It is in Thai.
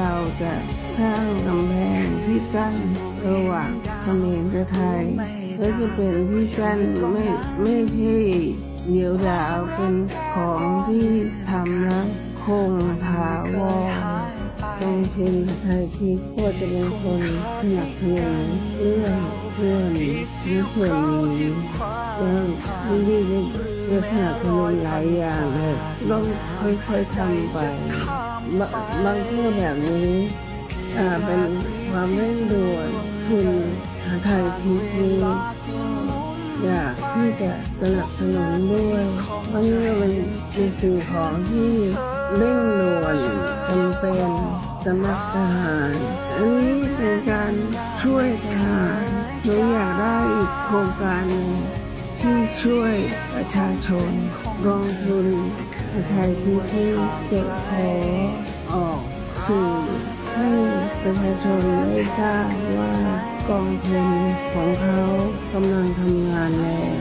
เราจะสร้างกำแพงที่กั้นระหว่างเขมรกับไทยและจะเป็นที่กั้นไม่ไม่ใช่เดียวดาวเป็นของที่ทำแล้วคงถาวรกองทุนไทยพีก็จะเป็นคนสนับสนุนเรื่องเรื่องในส่วนนี้เรื่องที่จะสนับสนุนหลายอย่าง ต้องค่อยๆทำไปบบางเรื่องแบบนี้เป็นความเร่งด่วนทุนไทยทีวีอยากที่จะสนับสนุนด้วยเพราะนี่มันเป็นสิ่งของที่เร่งด่วนจำเป็นสำหรับทหาร อันนี้เป็นการช่วยทหารหนูอยากได้อีกโครงการหนึ่งที่ช่วยประชาชนกองทุน ไทยทีวีจะขอออกสื่อให้ประชาชนได้ทราบว่ากองทุนของเขากำลังทำงานแล้ว